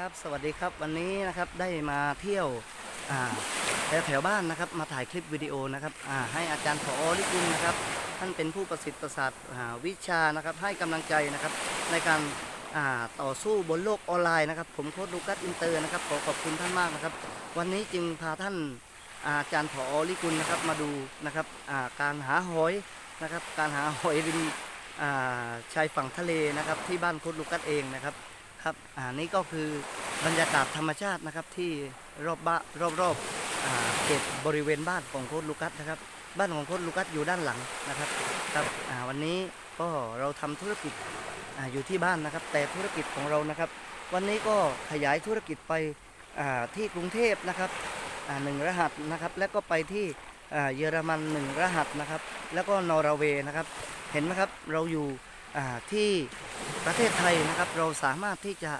ครับสวัสดีครับวันนี้นะครับได้มาเที่ยวแถวแถวบ้านนะครับมาถ่ายคลิปวิดีโอนะครับให้อาจารย์ผอลิกุลนะครับท่านเป็นผู้ประสิทธิ์ประสาทาวิชานะครับให้กำลังใจนะครับในการาต่อสู้บนโลกออนไลน์นะครับ ผมโค้ดลูกัสอินเตอร์นะครับขอขอบคุณท่านมากนะครับ วันนี้จึงพาท่านอาจารย์ผอลิกุลนะครับมาดูนะครับาการหาหอยนะครับการหาหอยริมชายฝั่งทะเลนะครับที่บ้านโค้ดลูกัสเองนะครับ ครับอ่านี่ก็คือบรรยากาศธรรมชาตินะครับที่รอบบ้านรอบรอบเขตบริเวณบ้านของโค้ดลูกัสนะครับ บ้านของโค้ดลูกัสอยู่ด้านหลังนะครับครับวันนี้ก็เราทำธุรกิจออยู่ที่บ้านนะครับ แต่ธุรกิจของเรานะครับ วันนี้ก็ขยายธุรกิจไปที่กรุงเทพนะครับหนึ่งรหัสนะครับ แล้วก็ไปที่เยอรมันหนึ่งรหัสนะครับ แล้วก็นอร์เวย์นะครับ เห็นไหมครับเราอยู่ที่ ประเทศไทยนะครับเราสามารถที่จะ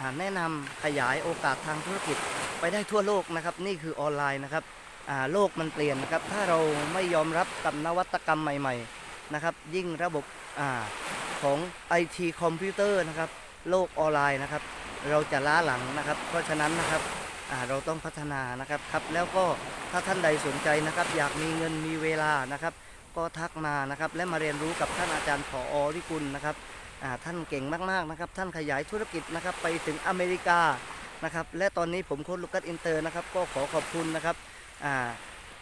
หาแนะนำขยายโอกาสทางธุรกิจไปได้ทั่วโลกนะครับ นี่คือออนไลน์นะครับโลกมันเปลี่ยนนะครับ ถ้าเราไม่ยอมรับกับนวัตกรรมใหม่ๆนะครับ ยิ่งระบบอของ IT คอมพิวเตอร์นะครับ โลกออนไลน์นะครับ เราจะล้าหลังนะครับ เพราะฉะนั้นนะครับเราต้องพัฒนานะครับครับ แล้วก็ถ้าท่านใดสนใจนะครับ อยากมีเงินมีเวลานะครับ ก็ทักมานะครับ และมาเรียนรู้กับท่านอาจารย์ผออริกุลนะครับ ท่านเก่งมากๆนะครับ ท่านขยายธุรกิจนะครับไปถึงอเมริกานะครับ และตอนนี้ผมโค้ดลูกัสอินเตอร์นะครับ ก็ขอขอบคุณนะครับ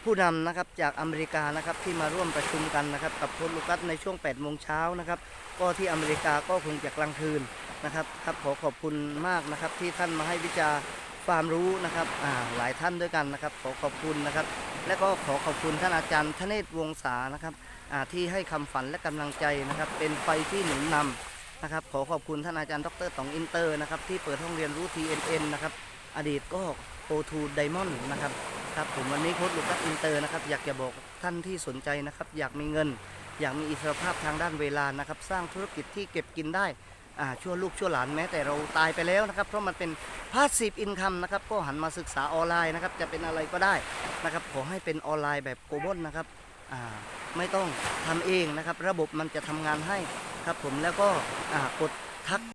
ผู้นำนะครับจากอเมริกานะครับที่มาร่วมประชุมกันนะครับ กับโค้ดลูกัสในช่วง8โมงเช้านะครับ ก็ที่อเมริกาก็คงจะกลางคืนนะครับครับขอขอบคุณมากนะครับที่ท่านมาให้วิจาร ความรู้นะครับหลายท่านด้วยกันนะครับ ขอขอบคุณนะครับ และก็ขอขอบคุณท่านอาจารย์ธเนศวงศานะครับที่ให้คำฝันและกำลังใจนะครับ เป็นไฟที่หนุนนำนะครับ ขอขอบคุณท่านอาจารย์ดรตองอินเตอร์นะครับที่เปิดห้องเรียนรู้ TNN นะครับอดีตก็โอทูไดมอนด์นะครับครับผมวันนี้โค้ดลูกัสอินเตอร์นะครับอยากจะบอกท่านที่สนใจนะครับ อยากมีเงิน อยากมีอิสรภาพทางด้านเวลานะครับ สร้างธุรกิจที่เก็บกินได้ ชั่วลูกชั่วหลานแม้แต่เราตายไปแล้วนะครับ เพราะมันเป็นพาสซีฟอินคัมนะครับก็หันมาศึกษาออนไลน์นะครับจะเป็นอะไรก็ได้นะครับขอให้เป็นออนไลน์แบบโกลบอลนะครับไม่ต้องทำเองนะครับ ระบบมันจะทำงานให้ครับผมแล้วก็กดทัก